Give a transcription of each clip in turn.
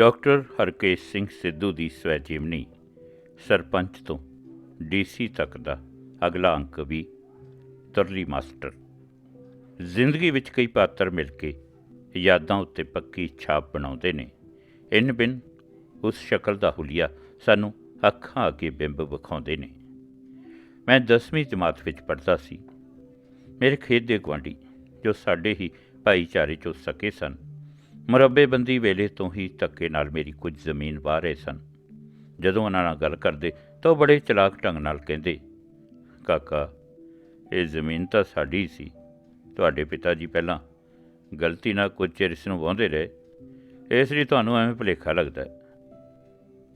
Doctor Harkesh Singh Sidhu ਦੀ ਸਵੈ ਜੀਵਨੀ ਸਰਪੰਚ ਤੋਂ ਡੀਸੀ ਤੱਕ ਦਾ ਅਗਲਾ ਅੰਕ ਵੀ ਤਰਲੀ ਮਾਸਟਰ। ਜ਼ਿੰਦਗੀ ਵਿੱਚ ਕਈ ਪਾਤਰ ਮਿਲ ਕੇ ਯਾਦਾਂ ਉੱਤੇ ਪੱਕੀ ਛਾਪ ਬਣਾਉਂਦੇ ਨੇ। ਇਨ ਬਿਨ ਉਸ ਸ਼ਕਲ ਦਾ ਹੁਲੀਆ ਸਾਨੂੰ ਅੱਖਾਂ ਅੱਗੇ ਬਿੰਬ ਵਿਖਾਉਂਦੇ ਨੇ। ਮੈਂ 10ਵੀਂ ਜਮਾਤ ਵਿੱਚ ਪੜ੍ਹਦਾ ਸੀ। ਮੇਰੇ ਖੇਤ ਦੇ ਗੁਆਂਢੀ ਜੋ ਸਾਡੇ ਹੀ ਭਾਈਚਾਰੇ ਚੋਂ ਸਕੇ ਸਨ ਮੁਰੱਬੇਬੰਦੀ ਵੇਲੇ ਤੋਂ ਹੀ ਧੱਕੇ ਨਾਲ ਮੇਰੀ ਕੁਝ ਜ਼ਮੀਨ ਵਾਹ ਰਹੇ ਸਨ। ਜਦੋਂ ਉਹਨਾਂ ਨਾਲ ਗੱਲ ਕਰਦੇ ਤਾਂ ਉਹ ਬੜੇ ਚਲਾਕ ਢੰਗ ਨਾਲ ਕਹਿੰਦੇ, ਕਾਕਾ, ਇਹ ਜ਼ਮੀਨ ਤਾਂ ਸਾਡੀ ਸੀ। ਤੁਹਾਡੇ ਪਿਤਾ ਜੀ ਪਹਿਲਾਂ ਗਲਤੀ ਨਾਲ ਕੁਝ ਚਿਰ ਇਸ ਨੂੰ ਵਾਹੁੰਦੇ ਰਹੇ। ਇਸ ਲਈ ਤੁਹਾਨੂੰ ਐਵੇਂ ਭੁਲੇਖਾ ਲੱਗਦਾ ਹੈ।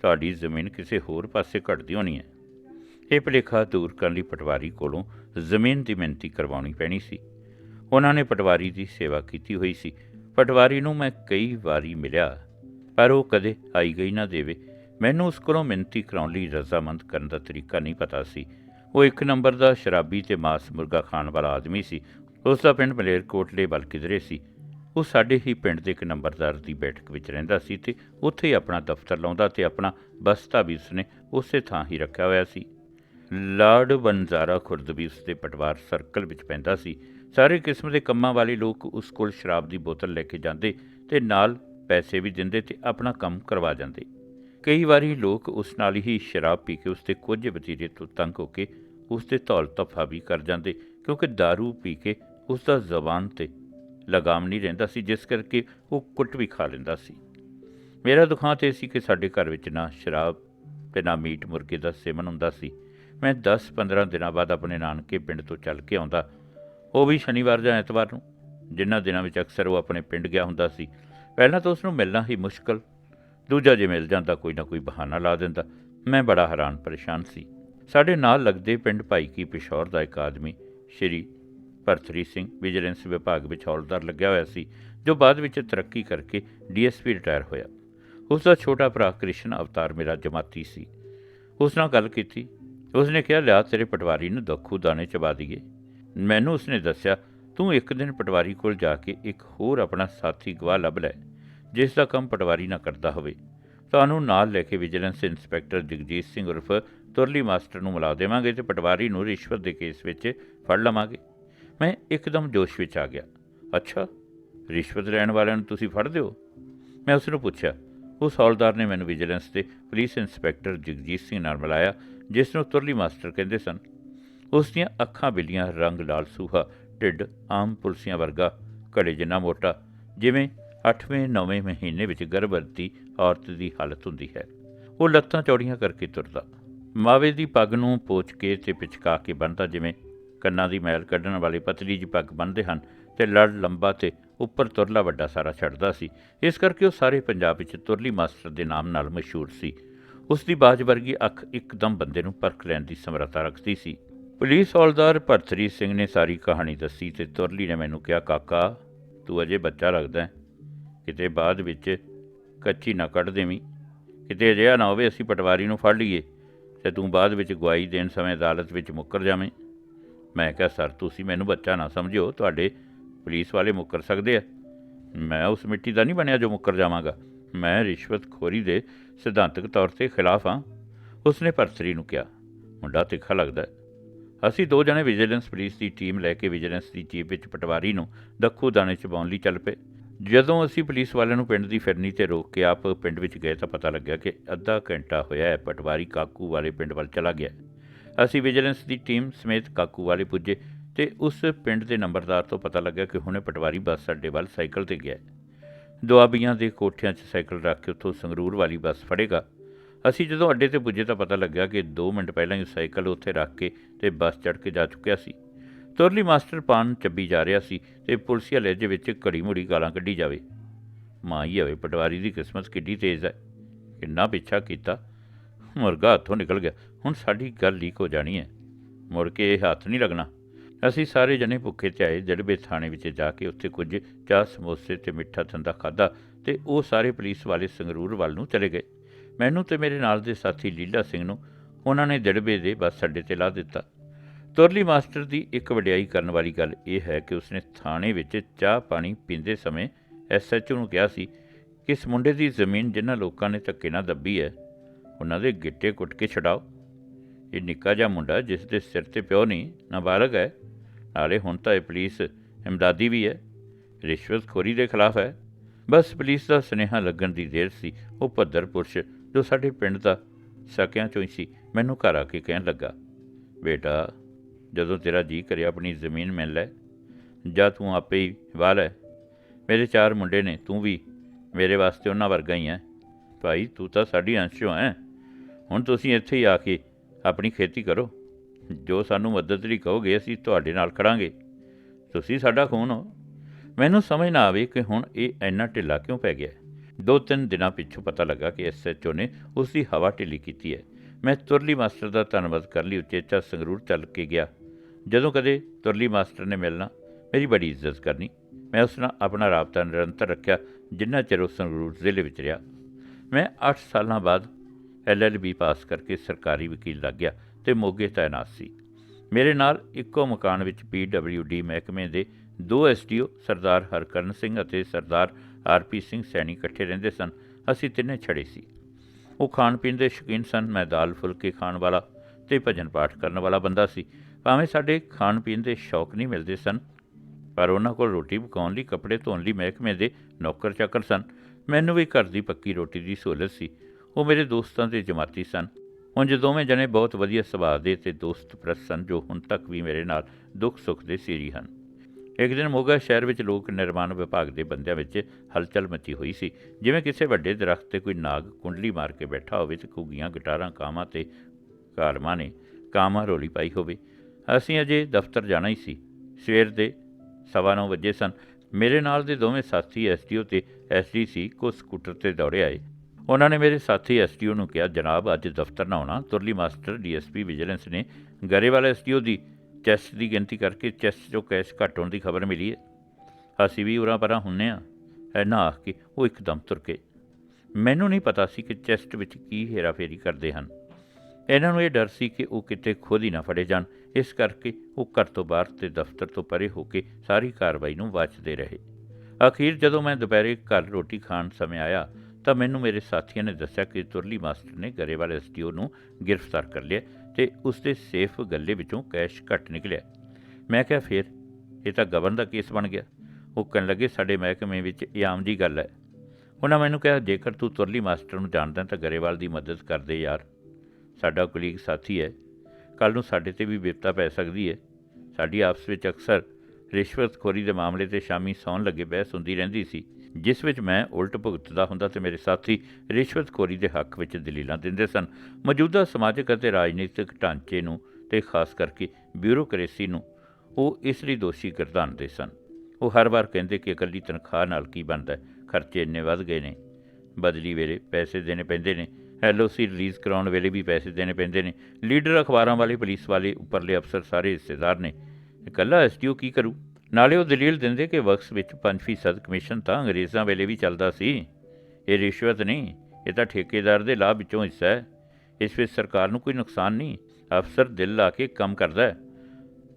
ਤੁਹਾਡੀ ਜ਼ਮੀਨ ਕਿਸੇ ਹੋਰ ਪਾਸੇ ਘਟਦੀ ਹੋਣੀ ਹੈ। ਇਹ ਭੁਲੇਖਾ ਦੂਰ ਕਰਨ ਲਈ ਪਟਵਾਰੀ ਕੋਲੋਂ ਜ਼ਮੀਨ ਦੀ ਮਿਹਨਤੀ ਕਰਵਾਉਣੀ ਪੈਣੀ ਸੀ। ਉਹਨਾਂ ਨੇ ਪਟਵਾਰੀ ਦੀ ਸੇਵਾ ਕੀਤੀ ਹੋਈ ਸੀ। ਪਟਵਾਰੀ ਨੂੰ ਮੈਂ ਕਈ ਵਾਰੀ ਮਿਲਿਆ, ਪਰ ਉਹ ਕਦੇ ਆਈ ਗਈ ਨਾ ਦੇਵੇ। ਮੈਨੂੰ ਉਸ ਕੋਲੋਂ ਮਿਹਨਤੀ ਕਰਾਉਣ ਲਈ ਰਜ਼ਾਮੰਦ ਕਰਨ ਦਾ ਤਰੀਕਾ ਨਹੀਂ ਪਤਾ ਸੀ। ਉਹ ਇੱਕ ਨੰਬਰ ਦਾ ਸ਼ਰਾਬੀ ਤੇ ਮਾਸ ਮੁਰਗਾ ਖਾਣ ਵਾਲਾ ਆਦਮੀ ਸੀ। ਉਸ ਦਾ ਪਿੰਡ ਮਲੇਰਕੋਟਲੇ ਵੱਲ ਸੀ। ਉਹ ਸਾਡੇ ਹੀ ਪਿੰਡ ਦੇ ਇੱਕ ਨੰਬਰਦਾਰ ਦੀ ਬੈਠਕ ਵਿੱਚ ਰਹਿੰਦਾ ਸੀ ਤੇ ਉੱਥੇ ਹੀ ਆਪਣਾ ਦਫ਼ਤਰ ਲਾਉਂਦਾ ਤੇ ਆਪਣਾ ਬਸਤਾ ਵੀ ਉਸਨੇ ਉਸੇ ਥਾਂ ਹੀ ਰੱਖਿਆ ਹੋਇਆ ਸੀ। ਲਾਰਡ ਬੰਜ਼ਾਰਾ ਖੁਰਦ ਵੀ ਉਸਦੇ ਪਟਵਾਰ ਸਰਕਲ ਵਿੱਚ ਪੈਂਦਾ ਸੀ। ਸਾਰੇ ਕਿਸਮ ਦੇ ਕੰਮਾਂ ਵਾਲੇ ਲੋਕ ਉਸ ਕੋਲ ਸ਼ਰਾਬ ਦੀ ਬੋਤਲ ਲੈ ਕੇ ਜਾਂਦੇ ਤੇ ਨਾਲ ਪੈਸੇ ਵੀ ਦਿੰਦੇ ਤੇ ਆਪਣਾ ਕੰਮ ਕਰਵਾ ਜਾਂਦੇ। ਕਈ ਵਾਰੀ ਲੋਕ ਉਸ ਨਾਲ ਹੀ ਸ਼ਰਾਬ ਪੀ ਕੇ ਉਸਦੇ ਕੁਝ ਵਤੀਰੇ ਤੋਂ ਤੰਗ ਹੋ ਕੇ ਉਸਦੇ ਧੌਲ ਤਫਾ ਵੀ ਕਰ ਜਾਂਦੇ, ਕਿਉਂਕਿ दारू ਪੀ ਕੇ ਉਸ ਦਾ ਜ਼ਬਾਨ ਤੇ ਲਗਾਮ ਨਹੀਂ ਰਹਿੰਦਾ ਸੀ, ਜਿਸ ਕਰਕੇ ਉਹ ਕੁੱਟ ਵੀ ਖਾ ਲੈਂਦਾ ਸੀ। ਮੇਰਾ ਦੁਖਾਂਤ ਇਹ ਸੀ ਕਿ ਸਾਡੇ ਘਰ ਵਿੱਚ ਨਾ ਸ਼ਰਾਬ ਤੇ ਨਾ ਮੀਟ ਮੁਰਗੇ ਦਾ ਸੇਵਨ ਹੁੰਦਾ ਸੀ। ਮੈਂ 10-15 ਦਿਨਾਂ ਬਾਅਦ ਆਪਣੇ ਨਾਨਕੇ ਪਿੰਡ ਤੋਂ ਚੱਲ ਕੇ ਆਉਂਦਾ ਉਹ ਵੀ ਸ਼ਨੀਵਾਰ ਜਾਂ ਐਤਵਾਰ ਨੂੰ, ਜਿਨ੍ਹਾਂ ਦਿਨਾਂ ਵਿੱਚ ਅਕਸਰ ਉਹ ਆਪਣੇ ਪਿੰਡ ਗਿਆ ਹੁੰਦਾ ਸੀ। ਪਹਿਲਾਂ ਤਾਂ ਉਸ ਨੂੰ ਮਿਲਣਾ ਹੀ ਮੁਸ਼ਕਲ। ਦੂਜਾ ਜੇ ਮਿਲ ਜਾਂਦਾ, ਕੋਈ ਨਾ ਕੋਈ ਬਹਾਨਾ ਲਾ ਦਿੰਦਾ। ਮੈਂ ਬੜਾ ਹੈਰਾਨ ਪਰੇਸ਼ਾਨ ਸੀ। ਸਾਡੇ ਨਾਲ ਲੱਗਦੇ ਪਿੰਡ ਭਾਈ ਕੀ ਪਿਸ਼ੌਰ ਦਾ ਇੱਕ ਆਦਮੀ, ਸ਼੍ਰੀ ਭਰਤਰੀ ਸਿੰਘ, ਵਿਜੀਲੈਂਸ ਵਿਭਾਗ ਵਿੱਚ ਹੌਲਦਾਰ ਲੱਗਿਆ ਹੋਇਆ ਸੀ, ਜੋ ਬਾਅਦ ਵਿੱਚ ਤਰੱਕੀ ਕਰਕੇ ਡੀਐਸਪੀ ਰਿਟਾਇਰ ਹੋਇਆ। ਉਸ ਦਾ ਛੋਟਾ ਭਰਾ ਕ੍ਰਿਸ਼ਨ ਅਵਤਾਰ ਮੇਰਾ ਜਮਾਤੀ ਸੀ। ਉਸ ਨਾਲ ਗੱਲ ਕੀਤੀ। ਉਸਨੇ ਕਿਹਾ, ਲਿਆ ਤੇਰੇ ਪਟਵਾਰੀ ਨੂੰ ਦੱਖੂ ਦਾਣੇ ਚਬਾ ਦਈਏ। ਮੈਨੂੰ ਉਸਨੇ ਦੱਸਿਆ, ਤੂੰ ਇੱਕ ਦਿਨ ਪਟਵਾਰੀ ਕੋਲ ਜਾ ਕੇ ਇੱਕ ਹੋਰ ਆਪਣਾ ਸਾਥੀ ਗਵਾਹ ਲੱਭ ਲੈ, ਜਿਸ ਦਾ ਕੰਮ ਪਟਵਾਰੀ ਨਾ ਕਰਦਾ ਹੋਵੇ। ਤੁਹਾਨੂੰ ਨਾਲ ਲੈ ਕੇ ਵਿਜੀਲੈਂਸ ਇੰਸਪੈਕਟਰ ਜਗਜੀਤ ਸਿੰਘ ਉਰਫ ਤੁਰਲੀ ਮਾਸਟਰ ਨੂੰ ਮਿਲਾ ਦੇਵਾਂਗੇ ਤੇ ਪਟਵਾਰੀ ਨੂੰ ਰਿਸ਼ਵਤ ਦੇ ਕੇਸ ਵਿੱਚ ਫੜ ਲਵਾਂਗੇ। ਮੈਂ ਇੱਕਦਮ ਜੋਸ਼ ਵਿੱਚ ਆ ਗਿਆ। ਅੱਛਾ, ਰਿਸ਼ਵਤ ਲੈਣ ਵਾਲਿਆਂ ਨੂੰ ਤੁਸੀਂ ਫੜ ਦਿਓ ਮੈਂ ਉਸ ਨੂੰ ਪੁੱਛਿਆ। ਉਸ ਹੌਲਦਾਰ ਨੇ ਮੈਨੂੰ ਵਿਜੀਲੈਂਸ ਦੇ ਪੁਲਿਸ ਇੰਸਪੈਕਟਰ ਜਗਜੀਤ ਸਿੰਘ ਨਾਲ ਮਿਲਾਇਆ, ਜਿਸ ਨੂੰ ਤੁਰਲੀ ਮਾਸਟਰ ਕਹਿੰਦੇ ਸਨ। ਉਸ ਦੀਆਂ ਅੱਖਾਂ ਬਿੱਲੀਆਂ ਰੰਗ ਲਾਲ ਸੂਹਾ, ਢਿੱਡ ਆਮ ਪੁਲਸੀਆਂ ਵਰਗਾ, ਘੜੇ ਜਿੰਨਾ ਮੋਟਾ, ਜਿਵੇਂ 8ਵੇਂ 9ਵੇਂ ਮਹੀਨੇ ਵਿੱਚ ਗਰਭਵਤੀ ਔਰਤ ਦੀ ਹਾਲਤ ਹੁੰਦੀ ਹੈ। ਉਹ ਲੱਤਾਂ ਚੌੜੀਆਂ ਕਰਕੇ ਤੁਰਦਾ। ਮਾਵੇ ਦੀ ਪੱਗ ਨੂੰ ਪੋਚ ਕੇ ਤੇ ਪਿਚਕਾ ਕੇ ਬੰਨਦਾ ਜਿਵੇਂ ਕੰਨਾਂ ਦੀ ਮੈਲ ਕੱਢਣ ਵਾਲੇ ਪਤਲੀ ਜਿਹੀ ਪੱਗ ਬੰਨਦੇ ਹਨ ਤੇ ਲੜ ਲੰਬਾ ਤੇ ਉੱਪਰ ਤੁਰਲਾ ਵੱਡਾ ਸਾਰਾ ਛੱਡਦਾ ਸੀ। ਇਸ ਕਰਕੇ ਉਹ ਸਾਰੇ ਪੰਜਾਬ ਵਿੱਚ ਤੁਰਲੀ ਮਾਸਟਰ ਦੇ ਨਾਮ ਨਾਲ ਮਸ਼ਹੂਰ ਸੀ। ਉਸ ਦੀ ਬਾਜ ਵਰਗੀ ਅੱਖ ਇੱਕਦਮ ਬੰਦੇ ਨੂੰ ਪਰਖ ਲੈਣ ਦੀ ਸਮਰੱਥਾ ਰੱਖਦੀ ਸੀ। ਪੁਲਿਸ ਹੌਲਦਾਰ ਭਰਤਰੀ ਸਿੰਘ ਨੇ ਸਾਰੀ ਕਹਾਣੀ ਦੱਸੀ ਤੇ ਤੁਰਲੀ ਨੇ ਮੈਨੂੰ ਕਿਹਾ, ਕਾਕਾ, ਤੂੰ ਅਜੇ ਬੱਚਾ ਲੱਗਦਾ ਕਿਤੇ ਬਾਅਦ ਵਿੱਚ ਕੱਚੀ ਨਾ ਕੱਢ ਦੇਵੀਂ। ਕਿਤੇ ਅਜਿਹਾ ਨਾ ਹੋਵੇ, ਅਸੀਂ ਪਟਵਾਰੀ ਨੂੰ ਫੜ ਲਈਏ ਤੇ ਤੂੰ ਬਾਅਦ ਵਿੱਚ ਗਵਾਹੀ ਦੇਣ ਸਮੇਂ ਅਦਾਲਤ ਵਿੱਚ ਮੁੱਕਰ ਜਾਵੇਂ ਮੈਂ ਕਿਹਾ, ਸਰ, ਤੁਸੀਂ ਮੈਨੂੰ ਬੱਚਾ ਨਾ ਸਮਝਿਓ। ਤੁਹਾਡੇ ਪੁਲਿਸ ਵਾਲੇ ਮੁੱਕਰ ਸਕਦੇ ਆ। ਮੈਂ ਉਸ ਮਿੱਟੀ ਦਾ ਨਹੀਂ ਬਣਿਆ ਜੋ ਮੁੱਕਰ ਜਾਵਾਂਗਾ। ਮੈਂ ਰਿਸ਼ਵਤ ਖੋਰੀ ਦੇ ਸਿਧਾਂਤਕ ਤੌਰ ਤੇ ਖਿਲਾਫ ਹਾਂ ਉਸਨੇ ਪਰਸਰੀ ਨੂੰ ਕਿਹਾ, ਮੁੰਡਾ ਤਿੱਖਾ ਲੱਗਦਾ ਅਸੀਂ ਦੋ ਜਣੇ ਵਿਜੀਲੈਂਸ ਪੁਲਿਸ ਦੀ ਟੀਮ ਲੈ ਕੇ ਵਿਜੀਲੈਂਸ ਦੀ ਜੀਪ ਵਿੱਚ ਪਟਵਾਰੀ ਨੂੰ ਦੱਖੂ ਦਾਣੇ ਚਬਾਉਣ ਲਈ ਚੱਲ ਪਏ। ਜਦੋਂ ਅਸੀਂ ਪੁਲਿਸ ਵਾਲਿਆਂ ਨੂੰ ਪਿੰਡ ਦੀ ਫਿਰਨੀ ਤੇ ਰੋਕ ਕੇ ਆਪ ਪਿੰਡ ਵਿੱਚ ਗਏ ਤਾਂ ਪਤਾ ਲੱਗਿਆ ਕਿ ਅੱਧਾ ਘੰਟਾ ਹੋਇਆ ਹੈ, ਪਟਵਾਰੀ ਕਾਕੂ ਵਾਲੇ ਪਿੰਡ ਵੱਲ ਚਲਾ ਗਿਆ। ਅਸੀਂ ਵਿਜੀਲੈਂਸ ਦੀ ਟੀਮ ਸਮੇਤ ਕਾਕੂ ਵਾਲੇ ਪੁੱਜੇ ਤੇ ਉਸ ਪਿੰਡ ਦੇ ਨੰਬਰਦਾਰ ਤੋਂ ਪਤਾ ਲੱਗਿਆ ਕਿ ਹੁਣੇ ਪਟਵਾਰੀ ਬੱਸ ਅੱਡੇ ਵੱਲ ਸਾਈਕਲ ਤੇ ਗਿਆ ਹੈ। ਦੁਆਬੀਆਂ ਦੇ ਕੋਠਿਆਂ 'ਚ ਸਾਈਕਲ ਰੱਖ ਕੇ ਉੱਥੋਂ ਸੰਗਰੂਰ ਵਾਲੀ ਬੱਸ ਫੜੇਗਾ। ਅਸੀਂ ਜਦੋਂ ਅੱਡੇ ਤੇ ਪੁੱਜੇ ਤਾਂ ਪਤਾ ਲੱਗਿਆ ਕਿ 2 ਮਿੰਟ ਪਹਿਲਾਂ ਹੀ ਸਾਈਕਲ ਉੱਥੇ ਰੱਖ ਕੇ ਤੇ ਬੱਸ ਚੜ੍ਹ ਕੇ ਜਾ ਚੁੱਕਿਆ ਸੀ। ਤੁਰਲੀ ਮਾਸਟਰ ਪਾਨ ਚੱਬੀ ਜਾ ਰਿਹਾ ਸੀ ਤੇ ਪੁਲਸੀਆ ਲਹਿਜੇ ਵਿੱਚ ਘੜੀ ਮੁੜੀ ਗਾਲਾਂ ਕੱਢੀ ਜਾਵੇ। ਮਾਂ ਹੀ ਹੋਵੇ ਪਟਵਾਰੀ ਦੀ ਕਿਸਮਤ ਕਿੱਡੀ ਤੇਜ਼ ਹੈ ਕਿੰਨਾ ਪਿੱਛਾ ਕੀਤਾ। ਮੁਰਗਾ ਹੱਥੋਂ ਨਿਕਲ ਗਿਆ। ਹੁਣ ਸਾਡੀ ਗੱਲ ਲੀਕ ਹੋ ਜਾਣੀ ਹੈ ਮੁੜ ਕੇ ਇਹ ਹੱਥ ਨਹੀਂ ਲੱਗਣਾ। ਅਸੀਂ ਸਾਰੇ ਜਣੇ ਭੁੱਖੇ ਤੇ ਆਏ ਜੜਬੇ ਥਾਣੇ ਵਿੱਚ ਜਾ ਕੇ ਉੱਥੇ ਕੁਝ ਚਾਹ, ਸਮੋਸੇ ਤੇ ਮਿੱਠਾ ਧੰਦਾ ਖਾਦਾ ਤੇ ਉਹ ਸਾਰੇ ਪੁਲਿਸ ਵਾਲੇ ਸੰਗਰੂਰ ਵੱਲ ਨੂੰ ਚਲੇ ਗਏ। ਮੈਨੂੰ ਤੇ ਮੇਰੇ ਨਾਲ ਦੇ ਸਾਥੀ ਲੀਲਾ ਸਿੰਘ ਨੂੰ ਉਹਨਾਂ ਨੇ ਜੜਬੇ ਦੇ ਬੱਸ ਅੱਡੇ ਤੇ ਲਾ ਦਿੱਤਾ। ਤੁਰਲੀ ਮਾਸਟਰ ਦੀ ਇੱਕ ਵਡਿਆਈ ਕਰਨ ਵਾਲੀ ਗੱਲ ਇਹ ਹੈ ਕਿ ਉਸਨੇ ਥਾਣੇ ਵਿੱਚ ਚਾਹ ਪਾਣੀ ਪੀਂਦੇ ਸਮੇਂ ਐਸਐਚਓ ਨੂੰ ਕਿਹਾ ਸੀ ਕਿ ਇਸ ਮੁੰਡੇ ਦੀ ਜ਼ਮੀਨ ਜਿਨ੍ਹਾਂ ਲੋਕਾਂ ਨੇ ਧੱਕੇ ਨਾਲ ਦੱਬੀ ਹੈ, ਉਹਨਾਂ ਦੇ ਗਿੱਟੇ ਕੁੱਟ ਕੇ ਛਡਾਓ। ਇਹ ਨਿੱਕਾ ਜਿਹਾ ਮੁੰਡਾ ਜਿਸ ਦੇ ਸਿਰ ਤੇ ਪਿਓ ਨਹੀਂ, ਨਾਬਾਲਗ ਹੈ। ਨਾਲੇ ਹੁਣ ਤਾਂ ਇਹ ਪੁਲਿਸ ਇਮਦਾਦੀ ਵੀ ਹੈ, ਰਿਸ਼ਵਤਖੋਰੀ ਦੇ ਖਿਲਾਫ ਹੈ। ਬਸ ਪੁਲਿਸ ਦਾ ਸੁਨੇਹਾ ਲੱਗਣ ਦੀ ਦੇਰ ਸੀ, ਉਹ ਭੱਦਰ ਪੁਰਸ਼ ਜੋ ਸਾਡੇ ਪਿੰਡ ਦਾ ਸਕਿਆਂ ਚੋਂ ਹੀ ਸੀ, ਮੈਨੂੰ ਘਰ ਆ ਕੇ ਕਹਿਣ ਲੱਗਾ, ਬੇਟਾ, ਜਦੋਂ ਤੇਰਾ ਜੀ ਕਰਿਆ ਆਪਣੀ ਜ਼ਮੀਨ ਮਿਲ ਲੈ, ਜਾਂ ਤੂੰ ਆਪੇ ਹੀ ਵਾਹ ਲੈ। ਮੇਰੇ ਚਾਰ ਮੁੰਡੇ ਨੇ, ਤੂੰ ਵੀ ਮੇਰੇ ਵਾਸਤੇ ਉਹਨਾਂ ਵਰਗਾ ਹੀ ਹੈ ਭਾਈ, ਤੂੰ ਤਾਂ ਸਾਡੀ ਅੰਸ਼ੋਂ ਹੈ ਹੁਣ ਤੁਸੀਂ ਇੱਥੇ ਹੀ ਆ ਕੇ ਆਪਣੀ ਖੇਤੀ ਕਰੋ। ਜੋ ਸਾਨੂੰ ਮਦਦ ਲਈ ਕਹੋਗੇ, ਅਸੀਂ ਤੁਹਾਡੇ ਨਾਲ ਖੜਾਂਗੇ। ਤੁਸੀਂ ਸਾਡਾ ਖੂਨ ਹੋ। ਮੈਨੂੰ ਸਮਝ ਨਾ ਆਵੇ ਕਿ ਹੁਣ ਇਹ ਇੰਨਾ ਢਿੱਲਾ ਕਿਉਂ ਪੈ ਗਿਆ। ਦੋ ਤਿੰਨ ਦਿਨਾਂ ਪਿੱਛੋਂ ਪਤਾ ਲੱਗਾ ਕਿ ਐਸਐਚਓ ਨੇ ਉਸ ਦੀ ਹਵਾ ਢਿੱਲੀ ਕੀਤੀ ਹੈ। ਮੈਂ ਤੁਰਲੀ ਮਾਸਟਰ ਦਾ ਧੰਨਵਾਦ ਕਰ ਲਈ ਉਚੇਚਾ ਸੰਗਰੂਰ ਚੱਲ ਕੇ ਗਿਆ। ਜਦੋਂ ਕਦੇ ਤੁਰਲੀ ਮਾਸਟਰ ਨੇ ਮਿਲਣਾ, ਮੇਰੀ ਬੜੀ ਇੱਜ਼ਤ ਕਰਨੀ। ਮੈਂ ਉਸ ਨਾਲ ਆਪਣਾ ਰਾਬਤਾ ਨਿਰੰਤਰ ਰੱਖਿਆ, ਜਿੰਨਾ ਚਿਰ ਉਹ ਸੰਗਰੂਰ ਜ਼ਿਲ੍ਹੇ ਵਿੱਚ ਰਿਹਾ। ਮੈਂ 8 ਸਾਲਾਂ ਬਾਅਦ ਐਲਐਲਬੀ ਪਾਸ ਕਰਕੇ ਸਰਕਾਰੀ ਵਕੀਲ ਲੱਗ ਗਿਆ ਤੇ ਮੋਗੇ ਤਾਇਨਾਤ ਸੀ। ਮੇਰੇ ਨਾਲ ਇੱਕੋ ਮਕਾਨ ਵਿੱਚ ਪੀਡਬਲਯੂਡੀ ਮਹਿਕਮੇ ਦੇ ਦੋ ਐਸਡੀਓ ਸਰਦਾਰ ਹਰਕਰਨ ਸਿੰਘ ਅਤੇ ਸਰਦਾਰ ਆਰਪੀ ਸਿੰਘ ਸੈਣੀ ਇਕੱਠੇ ਰਹਿੰਦੇ ਸਨ। ਅਸੀਂ ਤਿੰਨੇ ਛੜੇ ਸੀ। ਉਹ ਖਾਣ ਪੀਣ ਦੇ ਸ਼ੌਕੀਨ ਸਨ। ਮੈਂ ਦਾਲ ਫੁਲਕੇ ਖਾਣ ਵਾਲਾ ਤੇ ਭਜਨ ਪਾਠ ਕਰਨ ਵਾਲਾ ਬੰਦਾ ਸੀ। ਭਾਵੇਂ ਸਾਡੇ ਖਾਣ ਪੀਣ ਦੇ ਸ਼ੌਕ ਨਹੀਂ ਮਿਲਦੇ ਸਨ, ਪਰ ਉਹਨਾਂ ਕੋਲ ਰੋਟੀ ਪਕਾਉਣ ਲਈ, ਕੱਪੜੇ ਧੋਣ ਲਈ ਮਹਿਕਮੇ ਦੇ ਨੌਕਰ ਚਾਕਰ ਸਨ। ਮੈਨੂੰ ਵੀ ਘਰ ਦੀ ਪੱਕੀ ਰੋਟੀ ਦੀ ਸਹੂਲਤ ਸੀ। ਉਹ ਮੇਰੇ ਦੋਸਤਾਂ ਦੇ ਜਮਾਤੀ ਸਨ। ਉਂਝ ਦੋਵੇਂ ਜਣੇ ਬਹੁਤ ਵਧੀਆ ਸੁਭਾਅ ਦੇ ਤੇ ਦੋਸਤ ਪ੍ਰਸ ਸਨ, ਜੋ ਹੁਣ ਤੱਕ ਵੀ ਮੇਰੇ ਨਾਲ ਦੁੱਖ ਸੁੱਖ ਦੇ ਸੀਰੀ ਹਨ। ਇੱਕ ਦਿਨ ਮੋਗਾ ਸ਼ਹਿਰ ਵਿੱਚ ਲੋਕ ਨਿਰਮਾਣ ਵਿਭਾਗ ਦੇ ਬੰਦਿਆਂ ਵਿੱਚ ਹਲਚਲ ਮਚੀ ਹੋਈ ਸੀ। ਜਿਵੇਂ ਕਿਸੇ ਵੱਡੇ ਦਰਖਤ ਤੇ ਕੋਈ ਨਾਗ ਕੁੰਡਲੀ ਮਾਰ ਕੇ ਬੈਠਾ ਹੋਵੇ ਤੇ ਕੁਗੀਆਂ ਗਿਟਾਰਾਂ ਕਾਮਾਂ ਤੇ ਕਾਰਮਾਂ ਨੇ ਕਾਮਾਂ ਰੋਲੀ ਪਾਈ ਹੋਵੇ। ਅਸੀਂ ਅਜੇ ਦਫ਼ਤਰ ਜਾਣਾ ਹੀ ਸੀ। ਸਵੇਰ ਦੇ ਸਵਾ ਨੌ ਵਜੇ ਸਨ। ਮੇਰੇ ਨਾਲ ਦੇ ਦੋਵੇਂ ਸਾਥੀ ਐਸਟੀਓ ਤੇ ਐਸਡੀਸੀ ਕੋ ਸਕੂਟਰ ਤੇ ਦੌੜੇ ਆਏ। ਉਹਨਾਂ ਨੇ ਮੇਰੇ ਸਾਥੀ ਐਸਟੀਓ ਨੂੰ ਕਿਹਾ, ਜਨਾਬ, ਅੱਜ ਦਫ਼ਤਰ ਨਾ ਆਉਣਾ। ਤੁਰਲੀ ਮਾਸਟਰ ਡੀਐਸਪੀ ਵਿਜੀਲੈਂਸ ਨੇ ਗਰੇਵਾਲ ਐਸਟੀਓ ਦੀ ਚੈਸਟ ਦੀ ਗਿਣਤੀ ਕਰਕੇ ਚੈਸਟ 'ਚੋਂ ਕੈਸ਼ ਘੱਟ ਹੋਣ ਦੀ ਖਬਰ ਮਿਲੀ ਹੈ। ਅਸੀਂ ਵੀ ਉਰਾਂ ਪਰਾਂ ਹੁੰਨੇ ਆ। ਐਨਾ ਆਖ ਕੇ ਉਹ ਇੱਕਦਮ ਤੁਰ ਕੇ ਮੈਨੂੰ ਨਹੀਂ ਪਤਾ ਸੀ ਕਿ ਚੈਸਟ ਵਿੱਚ ਕੀ ਹੇਰਾਫੇਰੀ ਕਰਦੇ ਹਨ। ਇਹਨਾਂ ਨੂੰ ਇਹ ਡਰ ਸੀ ਕਿ ਉਹ ਕਿਤੇ ਖੁਦ ਹੀ ਨਾ ਫੜੇ ਜਾਣ। ਇਸ ਕਰਕੇ ਉਹ ਘਰ ਤੋਂ ਬਾਹਰ ਤੇ ਦਫ਼ਤਰ ਤੋਂ ਪਰੇ ਹੋ ਕੇ ਸਾਰੀ ਕਾਰਵਾਈ ਨੂੰ ਵਾਚਦੇ ਰਹੇ। ਅਖੀਰ ਜਦੋਂ ਮੈਂ ਦੁਪਹਿਰੇ ਘਰ ਰੋਟੀ ਖਾਣ ਸਮੇਂ ਆਇਆ, ਤਾਂ ਮੈਨੂੰ ਮੇਰੇ ਸਾਥੀਆਂ ਨੇ ਦੱਸਿਆ ਕਿ ਤੁਰਲੀ ਮਾਸਟਰ ਨੇ ਗਰੇਵਾਲ ਐਸਟੀਓ ਨੂੰ ਗ੍ਰਿਫਤਾਰ ਕਰ ਲਿਆ। ਤੇ ਉਸ ਦੇ ਸੇਫ ਗੱਲੇ ਵਿੱਚੋਂ ਕੈਸ਼ ਘੱਟ ਨਿਕਲਿਆ। ਮੈਂ ਕਿਹਾ, ਫੇਰ? ਇਹ ਤਾਂ ਗਵਰਨ ਦਾ ਕੇਸ ਬਣ ਗਿਆ। ਉਹ ਕਹਿਣ ਲੱਗੇ, ਸਾਡੇ ਮਹਿਕਮੇ ਵਿੱਚ ਇਹ ਆਮ ਦੀ ਗੱਲ ਹੈ। ਉਹਨਾਂ ਮੈਨੂੰ ਕਿਹਾ, ਜੇਕਰ ਤੂੰ ਤੁਰਲੀ ਮਾਸਟਰ ਨੂੰ ਜਾਣਦਾ ਤਾਂ ਗਰੇਵਾਲ ਦੀ ਮਦਦ ਕਰ ਦੇ ਯਾਰ। ਸਾਡਾ ਕੁਲੀਗ ਸਾਥੀ ਹੈ। ਕੱਲ ਨੂੰ ਸਾਡੇ ਤੇ ਵੀ ਵਿਪਤਾ ਪੈ ਸਕਦੀ ਹੈ। ਸਾਡੀ ਆਪਸ ਵਿੱਚ ਅਕਸਰ ਰਿਸ਼ਵਤਖੋਰੀ ਦੇ ਮਾਮਲੇ ਤੇ ਸ਼ਾਮੀ ਸੌਣ ਲੱਗੇ ਬਹਿਸ ਹੁੰਦੀ ਰਹਿੰਦੀ ਸੀ। ਜਿਸ ਵਿੱਚ ਮੈਂ ਉਲਟ ਭੁਗਤਦਾ ਹੁੰਦਾ ਤੇ ਮੇਰੇ ਸਾਥੀ ਰਿਸ਼ਵਤਖੋਰੀ ਦੇ ਹੱਕ ਵਿੱਚ ਦਲੀਲਾਂ ਦਿੰਦੇ ਸਨ। ਮੌਜੂਦਾ ਸਮਾਜਿਕ ਅਤੇ ਰਾਜਨੀਤਿਕ ਢਾਂਚੇ ਨੂੰ ਤੇ ਖਾਸ ਕਰਕੇ ਬਿਊਰੋਕ੍ਰੇਸੀ ਨੂੰ ਉਹ ਇਸ ਲਈ ਦੋਸ਼ੀ ਗਰਦਾਨਦੇ ਸਨ। ਉਹ ਹਰ ਵਾਰ ਕਹਿੰਦੇ ਕਿ ਇਕੱਲੀ ਤਨਖਾਹ ਨਾਲ ਕੀ ਬਣਦਾ ਖਰਚੇ ਇੰਨੇ ਵੱਧ ਗਏ ਨੇ। ਬਦਲੀ ਵੇਲੇ ਪੈਸੇ ਦੇਣੇ ਪੈਂਦੇ ਨੇ। ਐਲਓਸੀ ਰਿਲੀਜ਼ ਕਰਾਉਣ ਵੇਲੇ ਵੀ ਪੈਸੇ ਦੇਣੇ ਪੈਂਦੇ ਨੇ। ਲੀਡਰ ਅਖਬਾਰਾਂ ਵਾਲੇ, ਪੁਲਿਸ ਵਾਲੇ, ਉੱਪਰਲੇ ਅਫਸਰ ਸਾਰੇ ਹਿੱਸੇਦਾਰ ਨੇ। ਇਕੱਲਾ ਐਸਟੀਓ ਕੀ ਕਰੂ? ਨਾਲੇ ਉਹ ਦਲੀਲ ਦਿੰਦੇ ਕਿ ਵਕਸ ਵਿੱਚ 5% ਕਮਿਸ਼ਨ ਤਾਂ ਅੰਗਰੇਜ਼ਾਂ ਵੇਲੇ ਵੀ ਚੱਲਦਾ ਸੀ। ਇਹ ਰਿਸ਼ਵਤ ਨਹੀਂ, ਇਹ ਤਾਂ ਠੇਕੇਦਾਰ ਦੇ ਲਾਭ ਵਿੱਚੋਂ ਹਿੱਸਾ ਹੈ। ਇਸ ਵਿੱਚ ਸਰਕਾਰ ਨੂੰ ਕੋਈ ਨੁਕਸਾਨ ਨਹੀਂ, ਅਫਸਰ ਦਿਲ ਲਾ ਕੇ ਕੰਮ ਕਰਦਾ ਹੈ।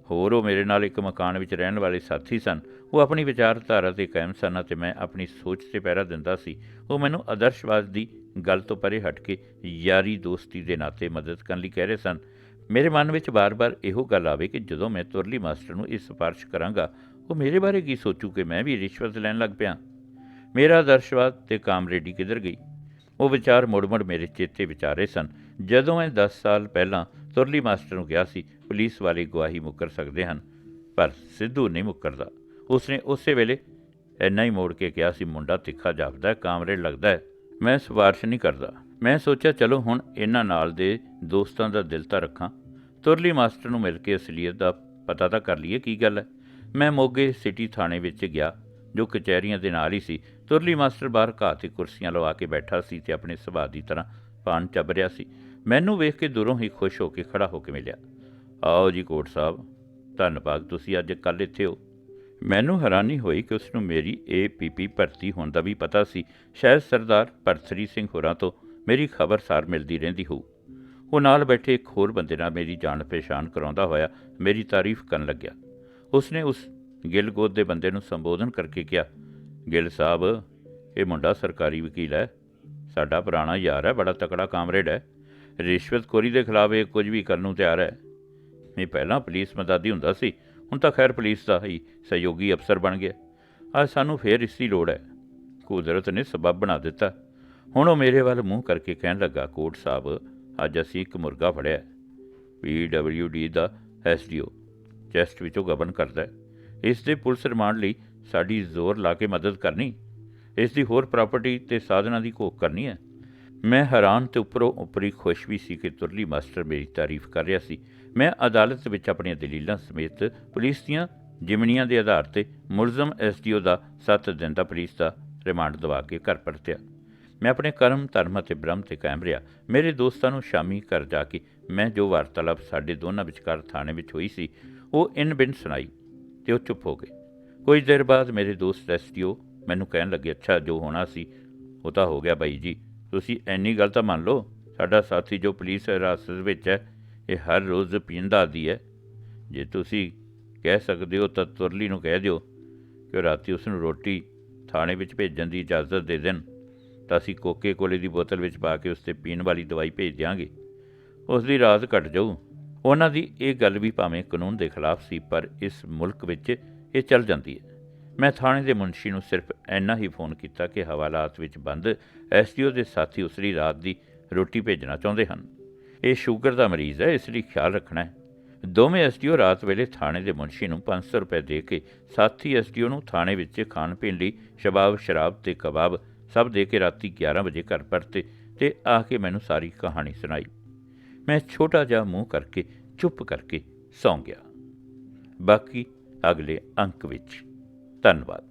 ਹੋਰ ਉਹ ਮੇਰੇ ਨਾਲ ਇੱਕ ਮਕਾਨ ਵਿੱਚ ਰਹਿਣ ਵਾਲੇ ਸਾਥੀ ਸਨ। ਉਹ ਆਪਣੀ ਵਿਚਾਰਧਾਰਾ ਤੇ ਕਾਇਮ ਸਨ ਅਤੇ ਮੈਂ ਆਪਣੀ ਸੋਚ ਤੇ ਪਹਿਰਾ ਦਿੰਦਾ ਸੀ। ਉਹ ਮੈਨੂੰ ਆਦਰਸ਼ਵਾਦ ਦੀ ਗੱਲ ਤੋਂ ਪਰੇ ਹਟ ਕੇ ਯਾਰੀ ਦੋਸਤੀ ਦੇ ਨਾਤੇ ਮਦਦ ਕਰਨ ਲਈ ਕਹਿ ਰਹੇ ਸਨ। ਮੇਰੇ ਮਨ ਵਿੱਚ ਬਾਰ-ਬਾਰ ਇਹੋ ਗੱਲ ਆਵੇ ਕਿ ਜਦੋਂ ਮੈਂ ਤੁਰਲੀ ਮਾਸਟਰ ਨੂੰ ਇਹ ਸਿਫਾਰਿਸ਼ ਕਰਾਂਗਾ, ਉਹ ਮੇਰੇ ਬਾਰੇ ਕੀ ਸੋਚੂ ਕਿ ਮੈਂ ਵੀ ਰਿਸ਼ਵਤ ਲੈਣ ਲੱਗ ਪਿਆ? ਮੇਰਾ ਆਦਰਸ਼ਵਾਦ ਤੇ ਕਾਮਰੇਡੀ ਕਿੱਧਰ ਗਈ? ਉਹ ਵਿਚਾਰ ਮੁੜ-ਮੁੜ ਮੇਰੇ ਚੇਤੇ ਵਿਚਾਰੇ ਸਨ। ਜਦੋਂ ਮੈਂ 10 ਸਾਲ ਪਹਿਲਾਂ ਤੁਰਲੀ ਮਾਸਟਰ ਨੂੰ ਕਿਹਾ ਸੀ, ਪੁਲਿਸ ਵਾਲੇ ਗਵਾਹੀ ਮੁੱਕਰ ਸਕਦੇ ਹਨ, ਪਰ ਸਿੱਧੂ ਨਹੀਂ ਮੁੱਕਰਦਾ। ਉਸਨੇ ਉਸੇ ਵੇਲੇ ਇੰਨਾ ਹੀ ਮੋੜ ਕੇ ਕਿਹਾ ਸੀ, ਮੁੰਡਾ ਤਿੱਖਾ ਜਾਪਦਾ ਕਾਮਰੇਡ ਲੱਗਦਾ ਹੈ। ਮੈਂ ਸਿਫਾਰਿਸ਼ ਨਹੀਂ ਕਰਦਾ। ਮੈਂ ਸੋਚਿਆ, ਚਲੋ, ਹੁਣ ਇਹਨਾਂ ਨਾਲ ਦੇ ਦੋਸਤਾਂ ਦਾ ਦਿਲ ਤਾਂ ਰੱਖਾਂ। ਤੁਰਲੀ ਮਾਸਟਰ ਨੂੰ ਮਿਲ ਕੇ ਅਸਲੀਅਤ ਦਾ ਪਤਾ ਤਾਂ ਕਰ ਲਈਏ, ਕੀ ਗੱਲ ਹੈ? ਮੈਂ ਮੋਗੇ ਸਿਟੀ ਥਾਣੇ ਵਿੱਚ ਗਿਆ, ਜੋ ਕਚਹਿਰੀਆਂ ਦੇ ਨਾਲ ਹੀ ਸੀ। ਤੁਰਲੀ ਮਾਸਟਰ ਬਾਹਰ ਘਾਹ ਤੇ ਕੁਰਸੀਆਂ ਲਵਾ ਕੇ ਬੈਠਾ ਸੀ ਤੇ ਆਪਣੇ ਸੁਭਾਅ ਦੀ ਤਰ੍ਹਾਂ ਪਾਨ ਚੱਬ ਰਿਹਾ ਸੀ। ਮੈਨੂੰ ਵੇਖ ਕੇ ਦੂਰੋਂ ਹੀ ਖੁਸ਼ ਹੋ ਕੇ ਖੜਾ ਹੋ ਕੇ ਮਿਲਿਆ। ਆਓ ਜੀ ਕੋਟ ਸਾਹਿਬ, ਧੰਨਵਾਦ, ਤੁਸੀਂ ਅੱਜ ਕੱਲ੍ਹ ਇੱਥੇ ਹੋ। ਮੈਨੂੰ ਹੈਰਾਨੀ ਹੋਈ ਕਿ ਉਸ ਨੂੰ ਮੇਰੀ ਏਪੀਪੀ ਭਰਤੀ ਹੋਣ ਦਾ ਵੀ ਪਤਾ ਸੀ। ਸ਼ਾਇਦ ਸਰਦਾਰ ਪਰਥਰੀ ਸਿੰਘ ਹੋਰਾਂ ਤੋਂ ਮੇਰੀ ਖਬਰਸਾਰ ਮਿਲਦੀ ਰਹਿੰਦੀ ਹੋਊ। ਉਹ ਨਾਲ ਬੈਠੇ ਇੱਕ ਹੋਰ ਬੰਦੇ ਨਾਲ ਮੇਰੀ ਜਾਣ ਪਛਾਣ ਕਰਾਉਂਦਾ ਹੋਇਆ ਮੇਰੀ ਤਾਰੀਫ ਕਰਨ ਲੱਗਿਆ। ਉਸਨੇ ਉਸ ਗਿੱਲ ਗੋਦ ਦੇ ਬੰਦੇ ਨੂੰ ਸੰਬੋਧਨ ਕਰਕੇ ਕਿਹਾ, ਗਿੱਲ ਸਾਹਿਬ, ਇਹ ਮੁੰਡਾ ਸਰਕਾਰੀ ਵਕੀਲ ਹੈ। ਸਾਡਾ ਪੁਰਾਣਾ ਯਾਰ ਹੈ, ਬੜਾ ਤਕੜਾ ਕਾਮਰੇਡ ਹੈ। ਰਿਸ਼ਵਤਖੋਰੀ ਦੇ ਖਿਲਾਫ ਇਹ ਕੁਝ ਵੀ ਕਰਨ ਨੂੰ ਤਿਆਰ ਹੈ। ਇਹ ਪਹਿਲਾਂ ਪੁਲਿਸ ਮਦਦੀ ਹੁੰਦਾ ਸੀ, ਹੁਣ ਤਾਂ ਖੈਰ ਪੁਲਿਸ ਦਾ ਹੀ ਸਹਿਯੋਗੀ ਅਫਸਰ ਬਣ ਗਿਆ। ਅੱਜ ਸਾਨੂੰ ਫੇਰ ਇਸ ਦੀ ਲੋੜ ਹੈ। ਕੁਦਰਤ ਨੇ ਸਬਬ ਬਣਾ ਦਿੱਤਾ। ਹੁਣ ਉਹ ਮੇਰੇ ਵੱਲ ਮੂੰਹ ਕਰਕੇ ਕਹਿਣ ਲੱਗਾ, ਕੋਟ ਸਾਹਿਬ, ਅੱਜ ਅਸੀਂ ਇੱਕ ਮੁਰਗਾ ਫੜਿਆ ਪੀਡਬਲਯੂਡੀ ਦਾ ਐਸਡੀਓ ਚੈਸਟ ਵਿੱਚੋਂ ਗਬਨ ਕਰਦਾ ਹੈ। ਇਸ ਦੇ ਪੁਲਿਸ ਰਿਮਾਂਡ ਲਈ ਸਾਡੀ ਜ਼ੋਰ ਲਾ ਕੇ ਮਦਦ ਕਰਨੀ। ਇਸ ਦੀ ਹੋਰ ਪ੍ਰਾਪਰਟੀ ਤੇ ਸਾਧਨਾਂ ਦੀ ਘੋਖ ਕਰਨੀ ਹੈ। ਮੈਂ ਹੈਰਾਨ ਤੇ ਉੱਪਰੋਂ ਉੱਪਰੀ ਖੁਸ਼ ਵੀ ਸੀ ਕਿ ਤੁਰਲੀ ਮਾਸਟਰ ਮੇਰੀ ਤਾਰੀਫ ਕਰ ਰਿਹਾ ਸੀ। ਮੈਂ ਅਦਾਲਤ ਵਿੱਚ ਆਪਣੀਆਂ ਦਲੀਲਾਂ ਸਮੇਤ ਪੁਲਿਸ ਦੀਆਂ ਜਿਮਨੀਆਂ ਦੇ ਆਧਾਰ ਤੇ ਮੁਲਜ਼ਮ ਐਸਡੀਓ ਦਾ 7 ਦਿਨ ਦਾ ਪੁਲਿਸ ਦਾ ਰਿਮਾਂਡ ਦਵਾ ਕੇ ਘਰ ਪਰਤਿਆ। ਮੈਂ ਆਪਣੇ ਕਰਮ, ਧਰਮ ਅਤੇ ਬ੍ਰਹਮ ਤੇ ਕਾਇਮ ਰਿਹਾ। ਮੇਰੇ ਦੋਸਤਾਂ ਨੂੰ ਸ਼ਾਮੀ ਘਰ ਜਾ ਕੇ ਮੈਂ ਜੋ ਵਾਰਤਾਲਾਪ ਸਾਡੇ ਦੋਨਾਂ ਵਿਚਕਾਰ ਥਾਣੇ ਵਿੱਚ ਹੋਈ ਸੀ, ਉਹ ਇਨ ਬਿਨ ਸੁਣਾਈ ਤੇ ਉਹ ਚੁੱਪ ਹੋ ਗਏ। ਕੁਝ ਦੇਰ ਬਾਅਦ ਮੇਰੇ ਦੋਸਤ ਐਸਟੀਓ ਮੈਨੂੰ ਕਹਿਣ ਲੱਗੇ, ਅੱਛਾ, ਜੋ ਹੋਣਾ ਸੀ, ਉਹ ਤਾਂ ਹੋ ਗਿਆ ਬਾਈ ਜੀ। ਤੁਸੀਂ ਐਨੀ ਗੱਲ ਤਾਂ ਮੰਨ ਲਓ, ਸਾਡਾ ਸਾਥੀ ਜੋ ਪੁਲਿਸ ਹਿਰਾਸਤ ਵਿੱਚ ਹੈ, ਇਹ ਹਰ ਰੋਜ਼ ਪੀਂਦਾ ਆਦੀ ਹੈ। ਜੇ ਤੁਸੀਂ ਕਹਿ ਸਕਦੇ ਹੋ ਤਾਂ ਤੁਰਲੀ ਨੂੰ ਕਹਿ ਦਿਓ ਕਿ ਉਹ ਰਾਤੀ ਉਸ ਨੂੰ ਰੋਟੀ ਥਾਣੇ ਵਿੱਚ ਭੇਜਣ ਦੀ ਇਜਾਜ਼ਤ ਦੇ ਦੇਣ। ਤਾਂ ਅਸੀਂ ਕੋਕੇ ਕੋਲੇ ਦੀ ਬੋਤਲ ਵਿੱਚ ਪਾ ਕੇ ਉਸ ਤੇ ਪੀਣ ਵਾਲੀ ਦਵਾਈ ਭੇਜ ਦਿਆਂਗੇ। ਉਸ ਦੀ ਰਾਤ ਘਟ ਜਾਊ। ਉਹਨਾਂ ਦੀ ਇਹ ਗੱਲ ਵੀ ਭਾਵੇਂ ਕਾਨੂੰਨ ਦੇ ਖਿਲਾਫ ਸੀ, ਪਰ ਇਸ ਮੁਲਕ ਵਿੱਚ ਇਹ ਚੱਲ ਜਾਂਦੀ ਹੈ। ਮੈਂ ਥਾਣੇ ਦੇ ਮੁਨਸ਼ੀ ਨੂੰ ਸਿਰਫ ਇੰਨਾ ਹੀ ਫੋਨ ਕੀਤਾ ਕਿ ਹਵਾਲਾਤ ਵਿੱਚ ਬੰਦ ਐਸਟੀਓ ਦੇ ਸਾਥੀ ਉਸਰੀ ਰਾਤ ਦੀ ਰੋਟੀ ਭੇਜਣਾ ਚਾਹੁੰਦੇ ਹਨ। ਇਹ ਸ਼ੂਗਰ ਦਾ ਮਰੀਜ਼ ਹੈ, ਇਸ ਲਈ ਖਿਆਲ ਰੱਖਣਾ ਹੈ। ਦੋਵੇਂ ਐਸਟੀਓ ਰਾਤ ਵੇਲੇ ਥਾਣੇ ਦੇ ਮੁਨਸ਼ੀ ਨੂੰ 500 ਰੁਪਏ ਦੇ ਕੇ ਸਾਥੀ ਐਸਟੀਓ ਨੂੰ ਥਾਣੇ ਵਿੱਚ ਖਾਣ ਪੀਣ ਲਈ ਸ਼ਬਾਬ ਸ਼ਰਾਬ ਤੇ ਕਬਾਬ ਸਭ ਦੇ ਕੇ ਰਾਤੀ 11 ਵਜੇ ਘਰ ਪਰਤੇ ਤੇ ਆ ਕੇ ਮੈਨੂੰ ਸਾਰੀ ਕਹਾਣੀ ਸੁਣਾਈ। ਮੈਂ ਛੋਟਾ ਜਿਹਾ ਮੂੰਹ ਕਰਕੇ, ਚੁੱਪ ਕਰਕੇ ਸੌਂ ਗਿਆ। ਬਾਕੀ ਅਗਲੇ ਅੰਕ ਵਿੱਚ। ਧੰਨਵਾਦ।